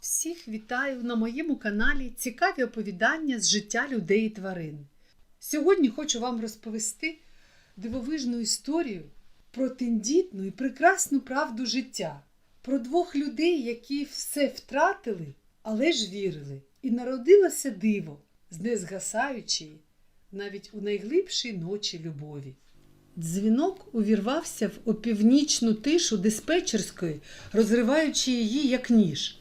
Всіх вітаю на моєму каналі Цікаві оповідання з життя людей і тварин. Сьогодні хочу вам розповісти дивовижну історію про тендітну і прекрасну правду життя, про двох людей, які все втратили, але ж вірили, і народилося диво з незгасаючої, навіть у найглибшій ночі любові. Дзвінок увірвався в опівнічну тишу диспетчерської, розриваючи її як ніж.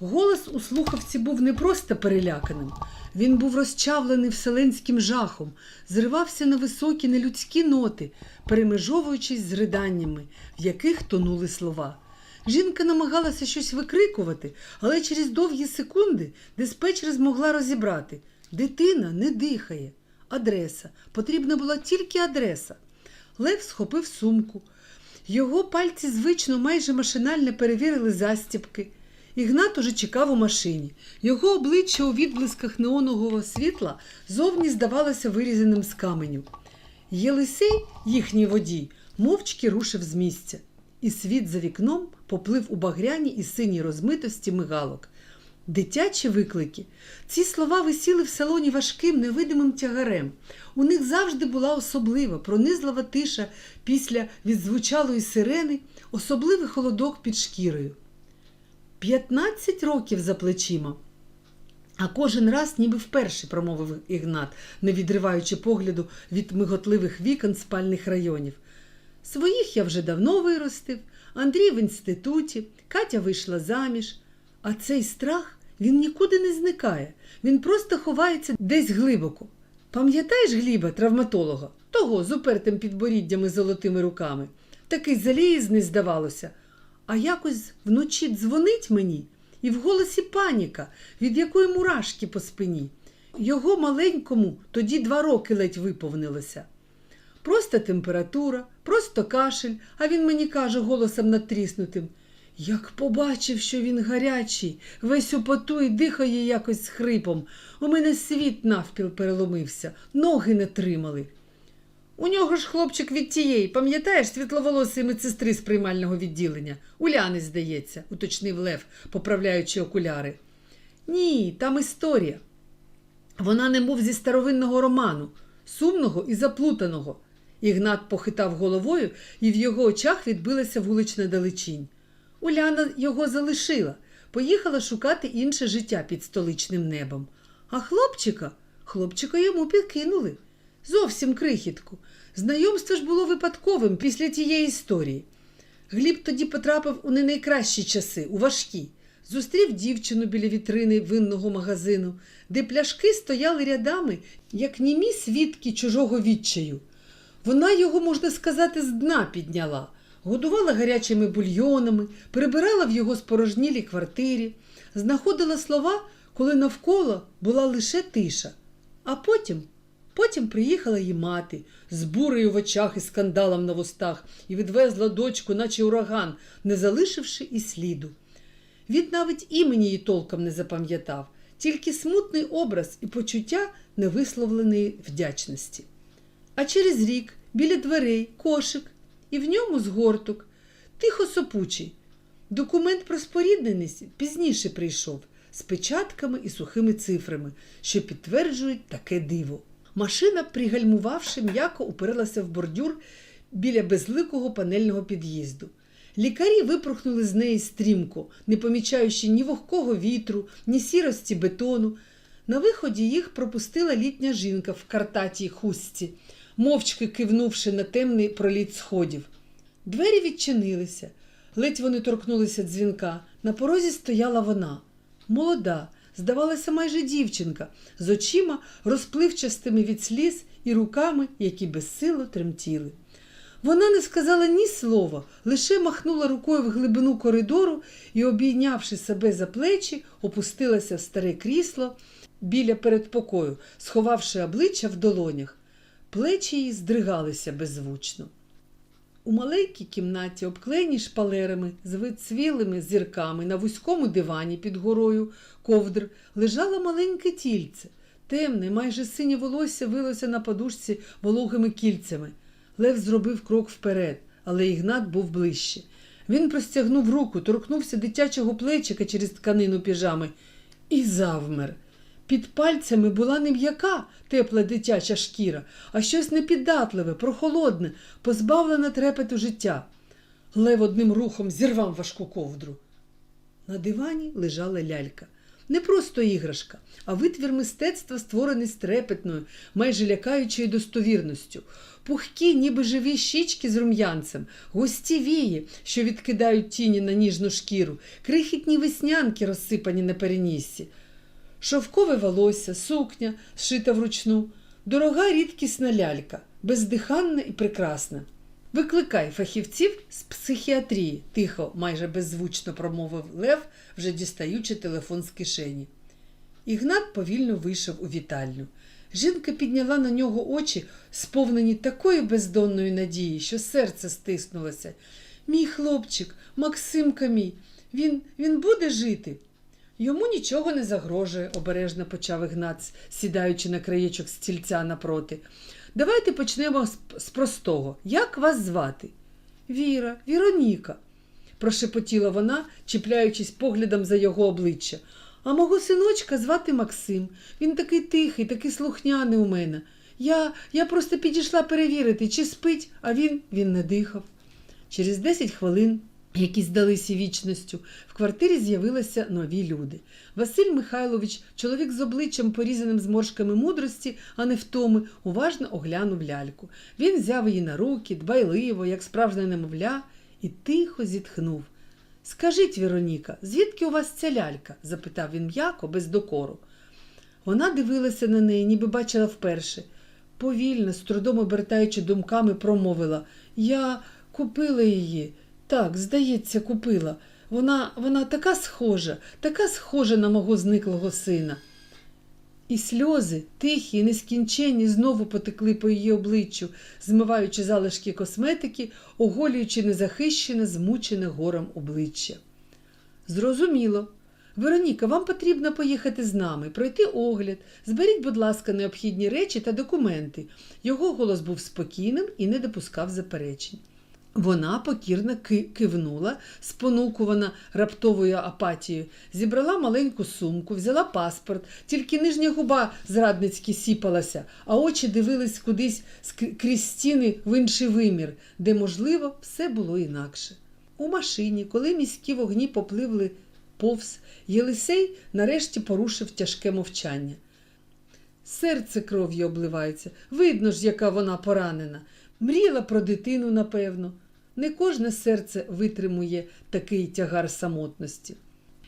Голос у слухавці був не просто переляканим, він був розчавлений вселенським жахом, зривався на високі нелюдські ноти, перемежовуючись з риданнями, в яких тонули слова. Жінка намагалася щось викрикувати, але через довгі секунди диспетчер змогла розібрати дитина не дихає. Адреса. Потрібна була тільки адреса. Лев схопив сумку. Його пальці звично майже машинально перевірили застібки. Ігнат уже чекав у машині. Його обличчя у відблисках неонового світла зовні здавалося вирізаним з каменю. Єлисей, їхній водій, мовчки рушив з місця, і світ за вікном поплив у багряні і синій розмитості мигалок. Дитячі виклики. Ці слова висіли в салоні важким невидимим тягарем. У них завжди була особлива, пронизлива тиша після відзвучалої сирени, особливий холодок під шкірою. 15 років за плечима. А кожен раз, ніби вперше промовив Ігнат, не відриваючи погляду від миготливих вікон спальних районів. Своїх я вже давно виростив, Андрій в інституті, Катя вийшла заміж. А цей страх він нікуди не зникає, він просто ховається десь глибоко. Пам'ятаєш Гліба, травматолога, того з упертим підборіддям і золотими руками? Такий залізний, здавалося. А якось вночі дзвонить мені, і в голосі паніка, від якої мурашки по спині. Його маленькому тоді два роки ледь виповнилося. Просто температура, просто кашель, а він мені каже голосом надтріснутим. Як побачив, що він гарячий, весь у поту і дихає якось з хрипом. У мене світ навпіл переломився, ноги не тримали. У нього ж хлопчик від тієї, пам'ятаєш, світловолосої медсестри з приймального відділення. Уляни, здається, уточнив Лев, поправляючи окуляри. Ні, там історія. Вона немов зі старовинного роману, сумного і заплутаного. Ігнат похитав головою, і в його очах відбилася вулична далечінь. Уляна його залишила, поїхала шукати інше життя під столичним небом. А хлопчика, хлопчика йому підкинули. Зовсім крихітку. Знайомство ж було випадковим після тієї історії. Гліб тоді потрапив у не найкращі часи, у важкі. Зустрів дівчину біля вітрини винного магазину, де пляшки стояли рядами, як німі свідки чужого відчаю. Вона його, можна сказати, з дна підняла, годувала гарячими бульйонами, прибирала в його спорожнілій квартирі, знаходила слова, коли навколо була лише тиша. А потім Потім приїхала її мати з бурею в очах і скандалом на вустах і відвезла дочку, наче ураган, не залишивши і сліду. Він навіть імені її толком не запам'ятав, тільки смутний образ і почуття невисловленої вдячності. А через рік біля дверей кошик, і в ньому згорток, тихо сопучий. Документ про спорідненість пізніше прийшов з печатками і сухими цифрами, що підтверджують таке диво. Машина, пригальмувавши, м'яко упиралася в бордюр біля безликого панельного під'їзду. Лікарі випорхнули з неї стрімко, не помічаючи ні вогкого вітру, ні сірості бетону. На виході їх пропустила літня жінка в картатій хустці, мовчки кивнувши на темний проліт сходів. Двері відчинилися, ледь вони торкнулися дзвінка. На порозі стояла вона, молода, здавалася майже дівчинка, з очима, розпливчастими від сліз і руками, які безсило тремтіли. Вона не сказала ні слова, лише махнула рукою в глибину коридору і, обійнявши себе за плечі, опустилася в старе крісло біля передпокою, сховавши обличчя в долонях. Плечі її здригалися беззвучно. У маленькій кімнаті, обклеєній шпалерами з вицвілими зірками на вузькому дивані під горою ковдр, лежало маленьке тільце. Темне, майже синє волосся вилося на подушці вологими кільцями. Лев зробив крок вперед, але Ігнат був ближче. Він простягнув руку, торкнувся дитячого плечика через тканину піжами і завмер. Під пальцями була не м'яка тепла дитяча шкіра, а щось непіддатливе, прохолодне, позбавлене трепету життя. Лев одним рухом зірвав важку ковдру. На дивані лежала лялька. Не просто іграшка, а витвір мистецтва, створений з трепетною, майже лякаючою достовірністю. Пухкі, ніби живі щічки з рум'янцем, густі вії, що відкидають тіні на ніжну шкіру, крихітні веснянки, розсипані на переніссі. Шовкове волосся, сукня, зшита вручну, дорога рідкісна лялька, бездиханна і прекрасна. Викликай фахівців з психіатрії, тихо, майже беззвучно промовив Лев, вже дістаючи телефон з кишені. Ігнат повільно вийшов у вітальню. Жінка підняла на нього очі, сповнені такої бездонної надії, що серце стиснулося. Мій хлопчик, Максимка мій, він, він буде жити. Йому нічого не загрожує, обережно почав Ігнат, сідаючи на краєчок стільця напроти. Давайте почнемо з простого. Як вас звати? Віра, Віроніка, прошепотіла вона, чіпляючись поглядом за його обличчя. А мого синочка звати Максим. Він такий тихий, такий слухняний у мене. Я, я просто підійшла перевірити, чи спить, а він, він не дихав. Через 10 хвилин, які здалися вічністю, в квартирі з'явилися нові люди. Василь Михайлович, чоловік з обличчям, порізаним зморшками мудрості, а не втоми, уважно оглянув ляльку. Він взяв її на руки, дбайливо, як справжнє немовля, і тихо зітхнув. Скажіть, Вероніка, звідки у вас ця лялька? запитав він м'яко, без докору. Вона дивилася на неї, ніби бачила вперше. Повільно, з трудом обертаючи думками, промовила Я купила її. Так, здається, купила. Вона, вона така схожа, така схожа на мого зниклого сина. І сльози, тихі, нескінченні, знову потекли по її обличчю, змиваючи залишки косметики, оголюючи незахищене, змучене горем обличчя. Зрозуміло. Вероніка, вам потрібно поїхати з нами, пройти огляд. Зберіть, будь ласка, необхідні речі та документи. Його голос був спокійним і не допускав заперечень. Вона покірно кивнула, спонукувана раптовою апатією, зібрала маленьку сумку, взяла паспорт, тільки нижня губа зрадницьки сіпалася, а очі дивились кудись крізь стіни в інший вимір, де, можливо, все було інакше. У машині, коли міські вогні попливли повз, Єлисей нарешті порушив тяжке мовчання. Серце кров'ю обливається. Видно ж, яка вона поранена. Мріяла про дитину, напевно. Не кожне серце витримує такий тягар самотності.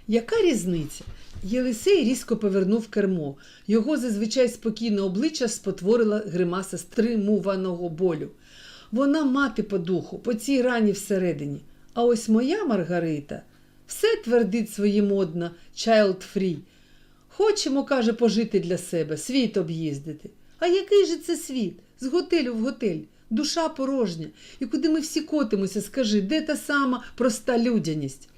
Яка різниця? Єлисей різко повернув кермо. Його зазвичай спокійне обличчя спотворила гримаса стримуваного болю. Вона мати по духу, по цій рані всередині. А ось моя Маргарита все твердить своє модно, child free. Хочемо, каже, пожити для себе, світ об'їздити. А який же це світ? З готелю в готель, душа порожня. І куди ми всі котимося, скажи, де та сама проста людяність?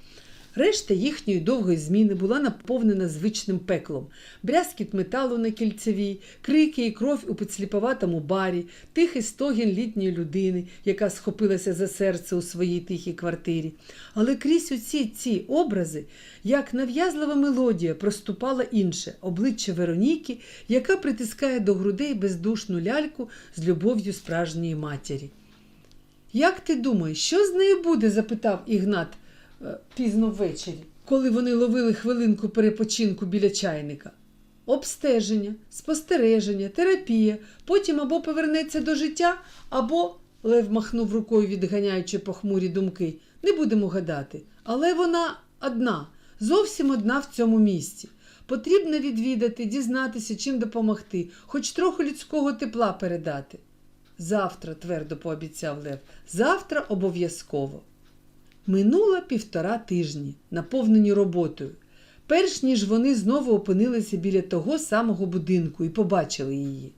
Решта їхньої довгої зміни була наповнена звичним пеклом. Брязкіт металу на кільцевій, крики і кров у підсліповатому барі, тихий стогін літньої людини, яка схопилася за серце у своїй тихій квартирі. Але крізь усі ці образи, як нав'язлива мелодія, проступала інше обличчя Вероніки, яка притискає до грудей бездушну ляльку з любов'ю справжньої матері. Як ти думаєш, що з нею буде? запитав Ігнат пізно ввечері, коли вони ловили хвилинку перепочинку біля чайника. Обстеження, спостереження, терапія, потім або повернеться до життя, або, Лев махнув рукою, відганяючи похмурі думки, не будемо гадати. Але вона одна, зовсім одна в цьому місці. Потрібно відвідати, дізнатися, чим допомогти, хоч трохи людського тепла передати. Завтра, твердо пообіцяв Лев, завтра обов'язково. Минуло півтора тижні, наповнені роботою. Перш ніж вони знову опинилися біля того самого будинку і побачили її.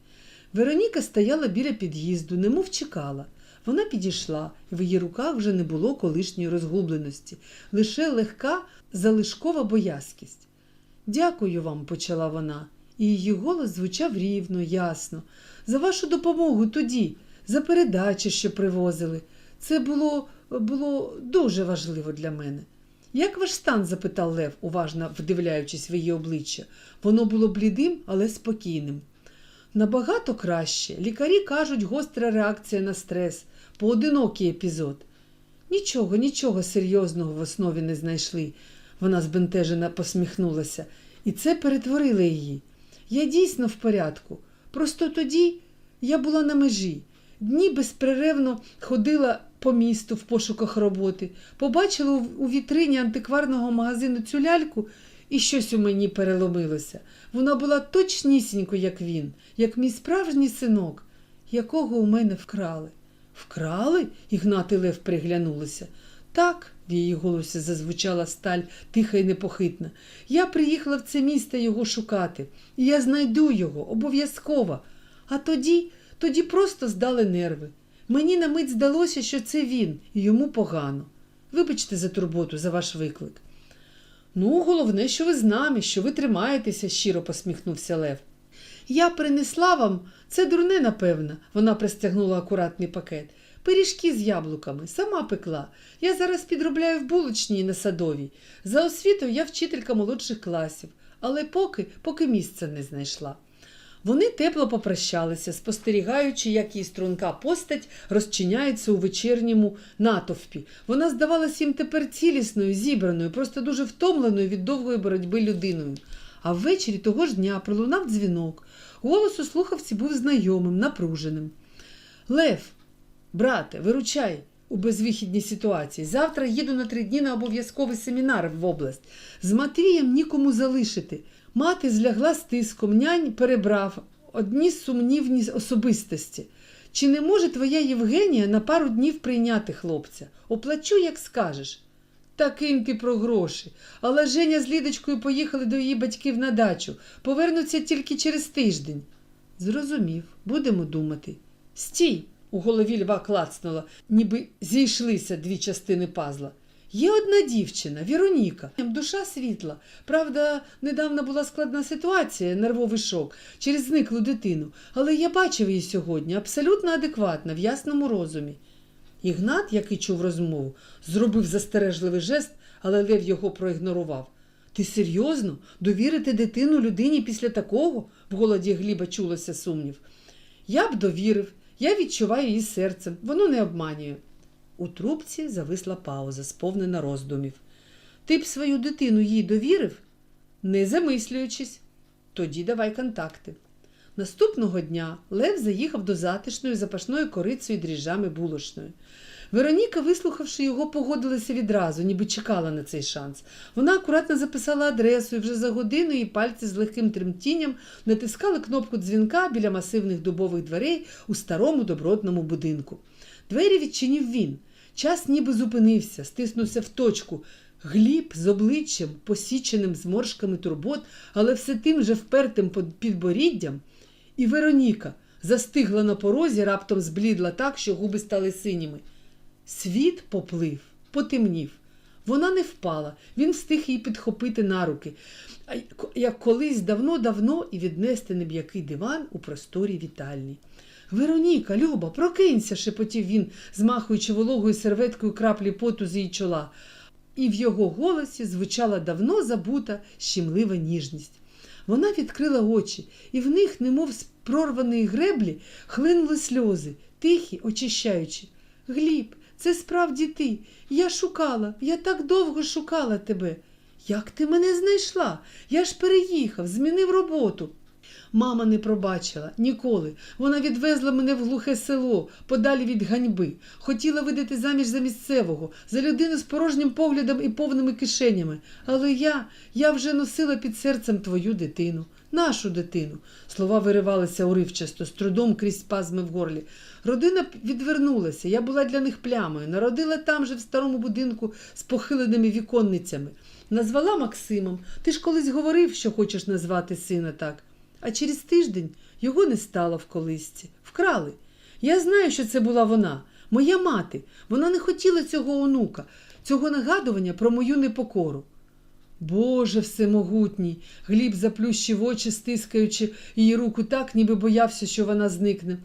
Вероніка стояла біля під'їзду, немов чекала. Вона підійшла, і в її руках вже не було колишньої розгубленості, лише легка залишкова боязкість. Дякую вам, почала вона, і її голос звучав рівно, ясно. За вашу допомогу тоді, за передачі, що привозили. Це було, було дуже важливо для мене. Як ваш стан? запитав Лев, уважно вдивляючись в її обличчя. Воно було блідим, але спокійним. Набагато краще. Лікарі кажуть, гостра реакція на стрес, поодинокий епізод. Нічого, нічого серйозного в основі не знайшли. Вона збентежено посміхнулася, і це перетворило її. Я дійсно в порядку. Просто тоді я була на межі. Дні безперервно ходила по місту в пошуках роботи, побачила у- вітрині антикварного магазину цю ляльку, і щось у мені переломилося. Вона була точнісінько, як він, як мій справжній синок, якого у мене вкрали. Вкрали? Ігнат і Лев приглянулися. Так, в її голосі зазвучала сталь тиха і непохитна. Я приїхала в це місто його шукати, і я знайду його обов'язково. А тоді, тоді просто здали нерви. Мені на мить здалося, що це він, і йому погано. Вибачте за турботу, за ваш виклик. Ну, головне, що ви з нами, що ви тримаєтеся, щиро посміхнувся Лев. Я принесла вам, це дурне, напевно, вона пристягнула акуратний пакет. Пиріжки з яблуками, сама пекла. Я зараз підробляю в булочній на садовій. За освітою я вчителька молодших класів, але поки, поки місця не знайшла. Вони тепло попрощалися, спостерігаючи, як її струнка постать розчиняється у вечірньому натовпі. Вона здавалась їм тепер цілісною, зібраною, просто дуже втомленою від довгої боротьби людиною. А ввечері того ж дня пролунав дзвінок. Голос у слухавці був знайомим, напруженим. Лев, брате, виручай у безвихідній ситуації. Завтра їду на три дні на обов'язковий семінар в область. З Матвієм нікому залишити. Мати злягла з тиском, нянь перебрав одні сумнівні особистості. Чи не може твоя Євгенія на пару днів прийняти хлопця? Оплачу, як скажеш. Та кинь ти про гроші. Але Женя з Лідочкою поїхали до її батьків на дачу. Повернуться тільки через тиждень. Зрозумів, будемо думати. Стій! У голові льва клацнула, ніби зійшлися дві частини пазла. Є одна дівчина, Віроніка, душа світла. Правда, недавно була складна ситуація, нервовий шок через зниклу дитину, але я бачив її сьогодні, абсолютно адекватна, в ясному розумі. Ігнат, який чув розмову, зробив застережливий жест, але Лев його проігнорував. Ти серйозно довірити дитину людині після такого? в голоді Гліба чулося сумнів. Я б довірив, я відчуваю її серцем, воно не обманює. У трубці зависла пауза, сповнена роздумів. Ти б свою дитину їй довірив? Не замислюючись. Тоді давай контакти. Наступного дня Лев заїхав до затишної запашної корицею дріжджами булочної. Вероніка, вислухавши його, погодилася відразу, ніби чекала на цей шанс. Вона акуратно записала адресу і вже за годину її пальці з легким тремтінням натискали кнопку дзвінка біля масивних дубових дверей у старому добротному будинку. Двері відчинив він. Час ніби зупинився, стиснувся в точку. Гліб з обличчям, посіченим зморшками турбот, але все тим же впертим підборіддям. І Вероніка застигла на порозі, раптом зблідла так, що губи стали синіми. Світ поплив, потемнів. Вона не впала, він встиг її підхопити на руки, як колись давно-давно і віднести на м'який диван у просторі вітальні. Вероніка, Люба, прокинься, шепотів він, змахуючи вологою серветкою краплі поту з її чола. І в його голосі звучала давно забута щемлива ніжність. Вона відкрила очі, і в них, немов з прорваної греблі, хлинули сльози, тихі, очищаючи. Гліб, це справді ти. Я шукала, я так довго шукала тебе. Як ти мене знайшла? Я ж переїхав, змінив роботу. Мама не пробачила ніколи. Вона відвезла мене в глухе село, подалі від ганьби. Хотіла видати заміж за місцевого, за людину з порожнім поглядом і повними кишенями. Але я, я вже носила під серцем твою дитину, нашу дитину. Слова виривалися уривчасто, з трудом крізь спазми в горлі. Родина відвернулася, я була для них плямою. Народила там же в старому будинку з похиленими віконницями. Назвала Максимом. Ти ж колись говорив, що хочеш назвати сина так. А через тиждень його не стало в колисці. Вкрали. Я знаю, що це була вона, моя мати. Вона не хотіла цього онука, цього нагадування про мою непокору. Боже всемогутній, Гліб заплющив очі, стискаючи її руку так, ніби боявся, що вона зникне.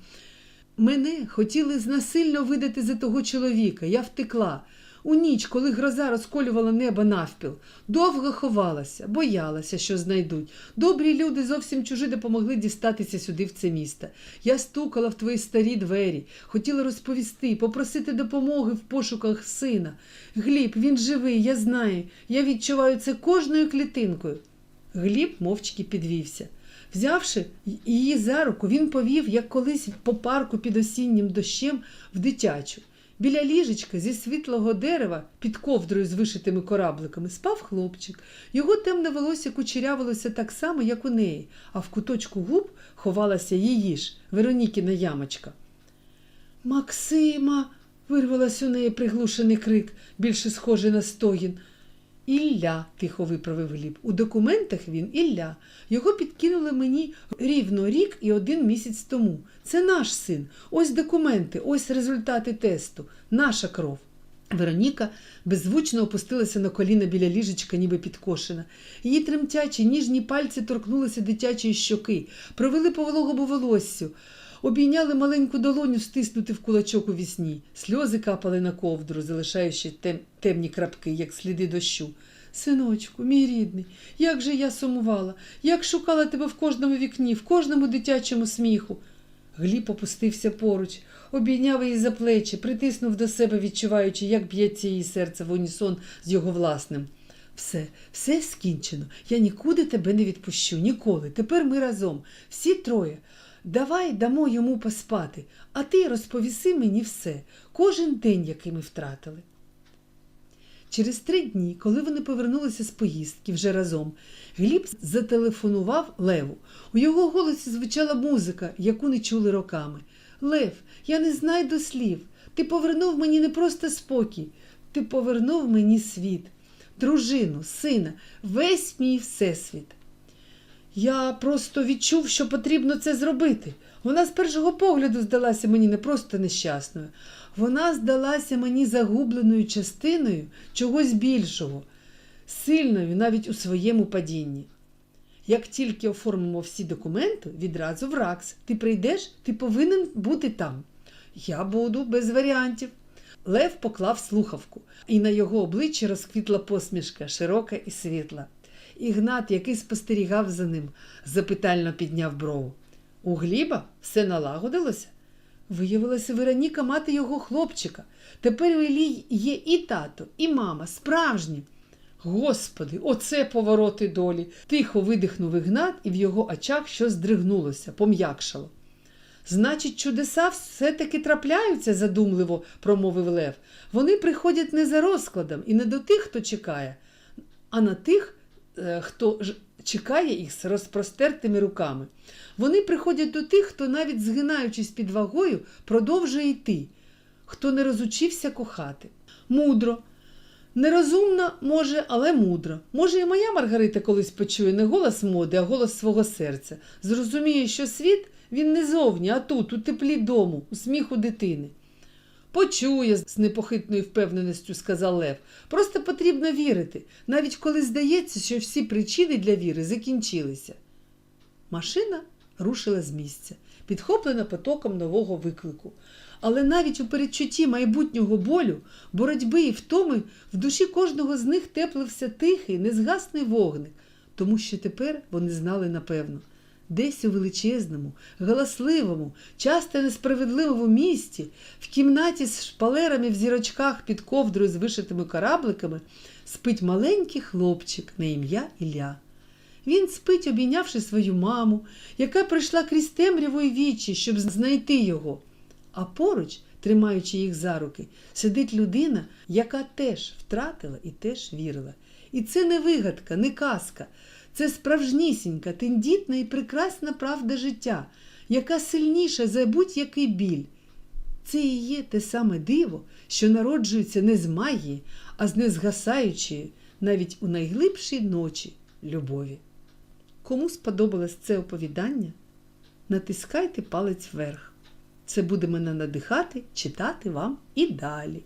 Мене хотіли знасильно видати за того чоловіка. Я втекла. У ніч, коли гроза розколювала небо навпіл, довго ховалася, боялася, що знайдуть. Добрі люди зовсім чужі допомогли дістатися сюди, в це місто. Я стукала в твої старі двері, хотіла розповісти, попросити допомоги в пошуках сина. Гліб, він живий, я знаю. Я відчуваю це кожною клітинкою. Гліб мовчки підвівся. Взявши її за руку, він повів, як колись по парку під осіннім дощем, в дитячу. Біля ліжечка зі світлого дерева під ковдрою з вишитими корабликами спав хлопчик. Його темне волосся кучерявилося так само, як у неї, а в куточку губ ховалася її ж, Веронікіна ямочка. Максима. вирвалась у неї приглушений крик, більше схожий на стогін. Ілля, тихо виправив Гліб. У документах він Ілля. Його підкинули мені рівно рік і один місяць тому. Це наш син. Ось документи, ось результати тесту, наша кров. Вероніка беззвучно опустилася на коліна біля ліжечка, ніби підкошена. Її тремтячі ніжні пальці торкнулися дитячої щоки, провели по вологому волоссю, обійняли маленьку долоню, стиснути в кулачок у вісні. Сльози капали на ковдру, залишаючи тем, темні крапки, як сліди дощу. Синочку, мій рідний, як же я сумувала, як шукала тебе в кожному вікні, в кожному дитячому сміху. Гліб опустився поруч, обійняв її за плечі, притиснув до себе, відчуваючи, як б'ється її серце в унісон з його власним. Все, все скінчено. Я нікуди тебе не відпущу, ніколи. Тепер ми разом, всі троє. Давай дамо йому поспати, а ти розповіси мені все, кожен день, який ми втратили. Через три дні, коли вони повернулися з поїздки вже разом, Гліб зателефонував Леву. У його голосі звучала музика, яку не чули роками. Лев, я не знайду слів. Ти повернув мені не просто спокій, ти повернув мені світ, дружину, сина, весь мій всесвіт. Я просто відчув, що потрібно це зробити. Вона з першого погляду здалася мені не просто нещасною. Вона здалася мені загубленою частиною чогось більшого, сильною навіть у своєму падінні. Як тільки оформимо всі документи, відразу в РАКС. Ти прийдеш, ти повинен бути там. Я буду без варіантів. Лев поклав слухавку, і на його обличчі розквітла посмішка, широка і світла. Ігнат, який спостерігав за ним, запитально підняв брову. У Гліба все налагодилося? Виявилося Вероніка мати його хлопчика. Тепер у Іллі є і тато, і мама, справжні. Господи, оце повороти долі. Тихо видихнув Ігнат, і в його очах щось здригнулося, пом'якшало. Значить, чудеса все-таки трапляються, задумливо промовив Лев. Вони приходять не за розкладом і не до тих, хто чекає, а на тих, хто ж чекає їх з розпростертими руками. Вони приходять до тих, хто, навіть згинаючись під вагою, продовжує йти, хто не розучився кохати. Мудро. Нерозумна, може, але мудро. Може, і моя Маргарита колись почує не голос моди, а голос свого серця. Зрозуміє, що світ він не зовні, а тут, у теплі дому, у сміху дитини. Почує, з непохитною впевненістю сказав Лев. Просто потрібно вірити, навіть коли здається, що всі причини для віри закінчилися. Машина рушила з місця, підхоплена потоком нового виклику. Але навіть у передчутті майбутнього болю, боротьби і втоми в душі кожного з них теплився тихий, незгасний вогник, тому що тепер вони знали напевно. Десь у величезному, галасливому, часто несправедливому місті, в кімнаті з шпалерами в зірочках під ковдрою з вишитими корабликами, спить маленький хлопчик на ім'я Ілля. Він спить, обійнявши свою маму, яка прийшла крізь темряву й вічі, щоб знайти його. А поруч, тримаючи їх за руки, сидить людина, яка теж втратила і теж вірила. І це не вигадка, не казка. Це справжнісінька, тендітна і прекрасна правда життя, яка сильніша за будь-який біль. Це і є те саме диво, що народжується не з магії, а з незгасаючої, навіть у найглибшій ночі любові. Кому сподобалось це оповідання, натискайте палець вверх. Це буде мене надихати читати вам і далі.